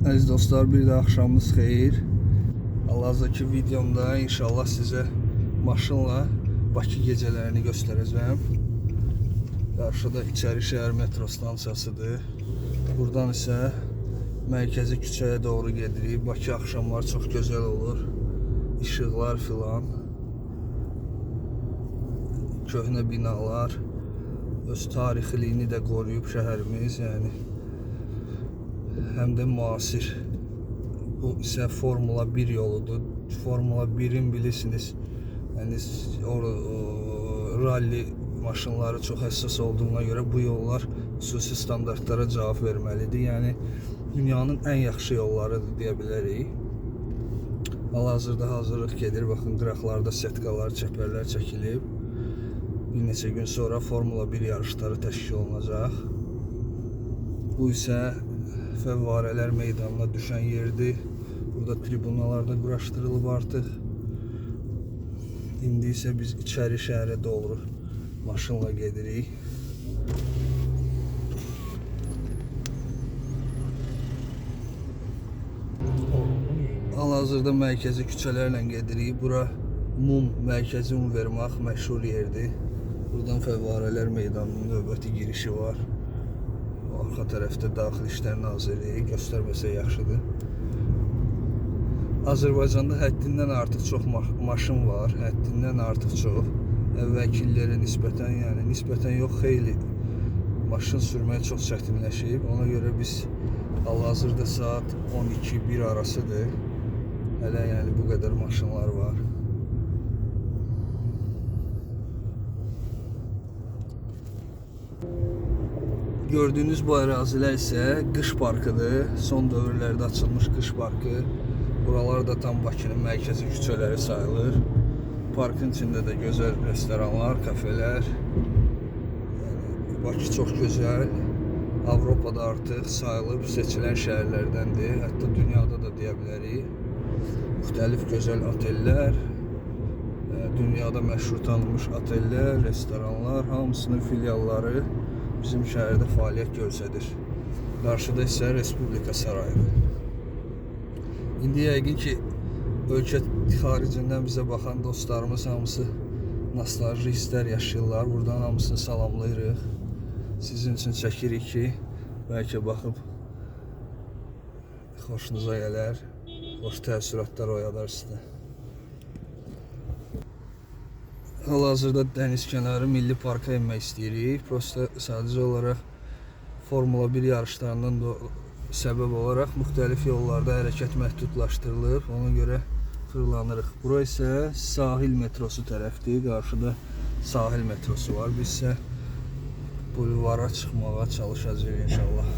Əziz dostlar, bir də axşamınız xeyir. Hal-hazırdakı videomda inşallah sizə maşınla Bakı gecələrini göstərəcəm. Qarşıda İçəri şəhər metro stansiyasıdır. Buradan isə mərkəzi küçəyə doğru gedirik. Bakı axşamlar çox gözəl olur. İşıqlar filan. Köhnə binalar öz tarixiliyini də qoruyub şəhərimiz, yəni həm də müasir. Bu isə Formula 1 yoludur. Formula 1-in bilirsiniz, yəni o, o ralli maşınları çox həssas olduğuna görə bu yollar xüsusi standartlara cavab verməlidir. Yəni dünyanın ən yaxşı yollarıdır deyə bilərik. Hal-hazırda hazırlıq gedir. Baxın qıraqlarda setkalar, çəpərlər çəkilib. Bir neçə gün sonra Formula 1 yarışları təşkil olunacaq. Bu isə fəvvarələr meydanına düşən yerdir. Burada tribunalar da quraşdırılıb artıq. İndi isə biz içəri şəhərə doğru maşınla gedirik. Hal-hazırda mərkəzi küçələrlə gedirik. Bura Mum Mərkəzi Univermaq məşhur yerdir. Buradan Fəvvarələr meydanının növbəti girişi var. Arxa tərəfdə Daxili İşlər Nazirliyi göstərməsə yaxşıdır. Azərbaycanda həddindən artıq çox ma maşın var, həddindən artıq çox. Əvvəlki illərə nisbətən, yəni nisbətən yox, xeyli maşın sürmək çox çətinləşib. Ona görə biz hal-hazırda saat 12-1 arasıdır. Hələ yəni bu qədər maşınlar var. Gördüyünüz bu ərazilər isə qış parkıdır. Son dövrlərdə açılmış qış parkı. Buralar da tam Bakının mərkəzi küçələri sayılır. Parkın içində də gözəl restoranlar, kafelər. Yəni Bakı çox gözəl. Avropada artıq sayılıb seçilən şəhərlərdəndir. Hətta dünyada da deyə bilərik. Müxtəlif gözəl otellər, e, dünyada məşhur tanınmış otellər, restoranlar, hamısının filialları bizim şəhərdə fəaliyyət göstərir. Qarşıda isə Respublika sarayıdır. İndi yəqin ki, ölkə xaricindən bizə baxan dostlarımız hamısı nostalji hisslər yaşayırlar. Buradan hamısını salamlayırıq. Sizin üçün çəkirik ki, bəlkə baxıb xoşunuza gələr, xoş təəssüratlar oyadar sizdə. Hal-hazırda dəniz kənarı milli parka enmək istəyirik. Prosta sadəcə olaraq Formula 1 yarışlarından da səbəb olaraq müxtəlif yollarda hərəkət məhdudlaşdırılıb. Ona görə fırlanırıq. Bura isə sahil metrosu tərəfdir. Qarşıda sahil metrosu var. Biz isə bulvara çıxmağa çalışacağıq inşallah.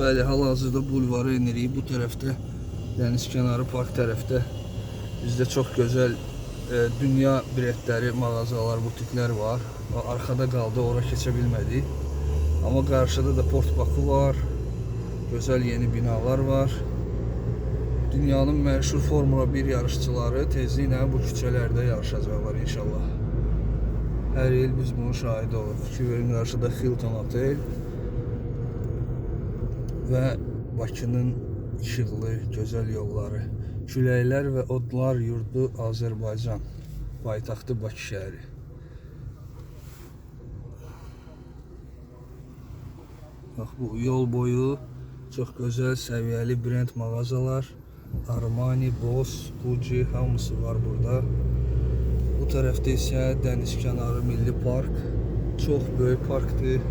Bəli, hal-hazırda bulvara enirik. Bu tərəfdə dəniz kənarı park tərəfdə bizdə çox gözəl e, dünya biletləri, mağazalar, butiklər var. Arxada qaldı, ora keçə bilmədik. Amma qarşıda da Port Baku var. Gözəl yeni binalar var. Dünyanın məşhur Formula 1 yarışçıları tezliklə bu küçələrdə yarışacaqlar inşallah. Hər il biz bunun şahidi oluruq. Fikir verin qarşıda Hilton Otel və Bakının işıqlı, gözəl yolları. Küləklər və odlar yurdu Azərbaycan. Paytaxtı Bakı şəhəri. Bax bu yol boyu çox gözəl səviyyəli brend mağazalar, Armani, Boss, Gucci hamısı var burada. Bu tərəfdə isə dəniz kənarı milli park. Çox böyük parkdır.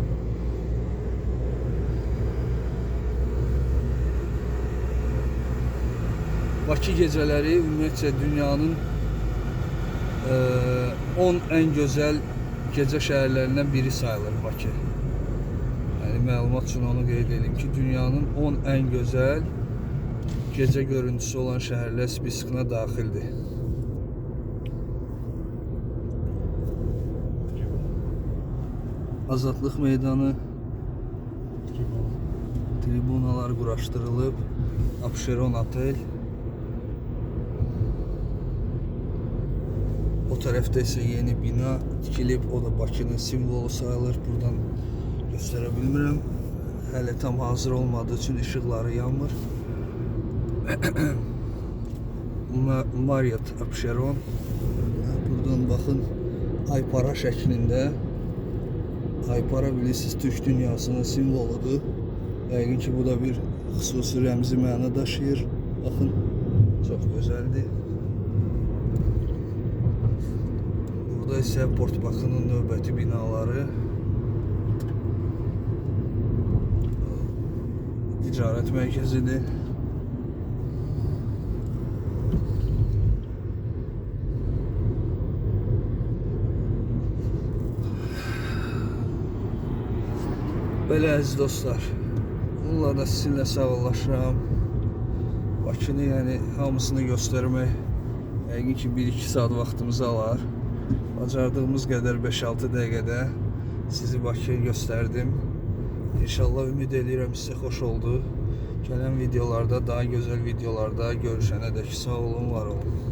Bakı gecələri ümumiyyətcə dünyanın eee, 10 ən gözəl gecə şəhərlərindən biri sayılır Bakı. Yəni məlumat üçün onu qeyd edim ki, dünyanın 10 ən gözəl gecə görüntüsü olan şəhərlər spiskinə daxildir. Azadlıq meydanı tribunalar quraşdırılıb. Abşeron otel. O tərəfdə isə yeni bina tikilib. O da Bakının simvolu sayılır. Buradan göstərə bilmirəm. hələ tam hazır olmadığı üçün işıqları yanmır. Ma- Marriott Apşeron. Buradan baxın aypara şəklində. Aypara bilirsiniz Türk dünyasının simvoludur. Yəqin ki bu da bir xüsusi rəmzi məna daşıyır. Baxın çox gözəldir. Burada isə Port Bakının növbəti binaları. Ticarət mərkəzidir. Belə əziz dostlar, bununla da sizinlə sağollaşıram. Bakını yəni hamısını göstərmək yəqin ki 1-2 saat vaxtımızı alar. Bacardığımız qədər 5-6 dəqiqədə sizi Bakıya göstərdim. İnşallah ümid edirəm sizə xoş oldu. Gələn videolarda, daha gözəl videolarda görüşənədək sağ olun, var olun.